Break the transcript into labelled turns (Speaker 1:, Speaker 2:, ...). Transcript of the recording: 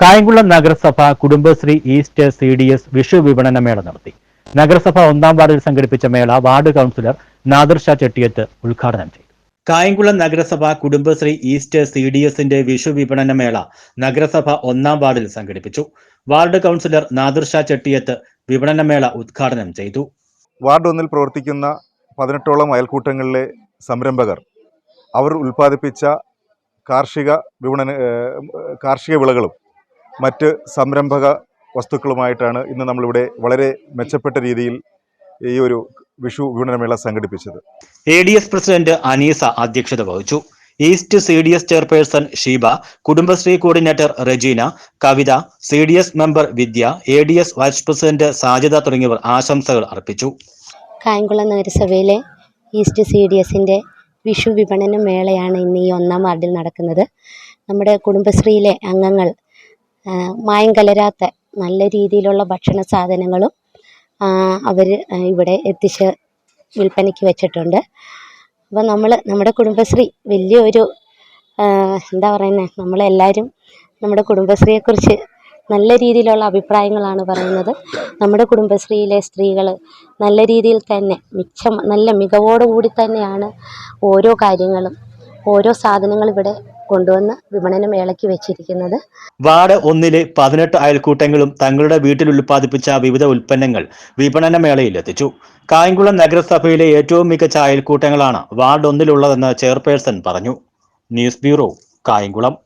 Speaker 1: കായംകുളം നഗരസഭ Kudumbashree east C D S Vishu വിപണന മേള നടത്തി. നഗരസഭ ഒന്നാം വാർഡിൽ സംഘടിപ്പിച്ച മേള വാർഡ് കൗൺസിലർ നാദിർ ഷാ ചെട്ടിയത്ത് ഉദ്ഘാടനം ചെയ്തു. കായംകുളം നഗരസഭ കുടുംബശ്രീ ഈസ്റ്റ് സി ഡി എസിന്റെ വിഷു വിപണന മേള നഗരസഭ ഒന്നാം വാർഡിൽ സംഘടിപ്പിച്ചു. വാർഡ് കൗൺസിലർ നാദിർ ഷാ ചെട്ടിയത്ത് വിപണന മേള ഉദ്ഘാടനം ചെയ്തു.
Speaker 2: വാർഡ് ഒന്നിൽ പ്രവർത്തിക്കുന്ന പതിനെട്ടോളം അയൽക്കൂട്ടങ്ങളിലെ സംരംഭകർ അവർ ഉൽപ്പാദിപ്പിച്ച കാർഷിക വിപണന കാർഷിക വിളകളും മറ്റ് സംരംഭക വസ്തുക്കളുമായിട്ടാണ് ഇന്ന് നമ്മളിവിടെ വളരെ മെച്ചപ്പെട്ട രീതിയിൽ ഈ ഒരു വിഷു വിപണനമേള സംഘടിപ്പിച്ചത്.
Speaker 1: A D S president Aneesa അധ്യക്ഷത വഹിച്ചു. East C D S chairperson Sheeba Kudumbashree coordinator Regina Kavitha C D S member Vidya A D S vice president Sajitha തുടങ്ങിയവർ ആശംസകൾ അർപ്പിച്ചു.
Speaker 3: കായംകുളം നഗരസഭയിലെ ഈസ്റ്റ് സി ഡി എസിന്റെ വിഷു വിപണന മേളയാണ് ഇന്ന് ഈ ഒന്നാം വാർഡിൽ നടക്കുന്നത്. നമ്മുടെ കുടുംബശ്രീയിലെ അംഗങ്ങൾ മായം കലരാത്ത നല്ല രീതിയിലുള്ള ഭക്ഷണ സാധനങ്ങളും അവർ ഇവിടെ എത്തിച്ച് വിൽപ്പനയ്ക്ക് വെച്ചിട്ടുണ്ട്. അപ്പോൾ നമ്മൾ നമ്മുടെ കുടുംബശ്രീ വലിയൊരു എന്താ പറയുന്നത് നമ്മളെല്ലാവരും നമ്മുടെ കുടുംബശ്രീയെക്കുറിച്ച് നല്ല രീതിയിലുള്ള അഭിപ്രായങ്ങളാണ് പറയുന്നത്. നമ്മുടെ കുടുംബശ്രീയിലെ സ്ത്രീകൾ നല്ല രീതിയിൽ തന്നെ മിച്ചം നല്ല മികവോടുകൂടി തന്നെയാണ് ഓരോ കാര്യങ്ങളും ഓരോ സാധനങ്ങൾ ഇവിടെ കൊണ്ടുവന്ന് വിപണന മേളയ്ക്ക് വെച്ചിരിക്കുന്നത്.
Speaker 1: വാർഡ് ഒന്നിലെ പതിനെട്ട് അയൽക്കൂട്ടങ്ങളും തങ്ങളുടെ വീട്ടിൽ ഉൽപ്പാദിപ്പിച്ച വിവിധ ഉൽപ്പന്നങ്ങൾ വിപണന മേളയിൽ എത്തിച്ചു. കായംകുളം നഗരസഭയിലെ ഏറ്റവും മികച്ച അയൽക്കൂട്ടങ്ങളാണ് വാർഡ് ഒന്നിലുള്ളതെന്ന് ചെയർപേഴ്സൺ പറഞ്ഞു. News bureau Kayamkulam.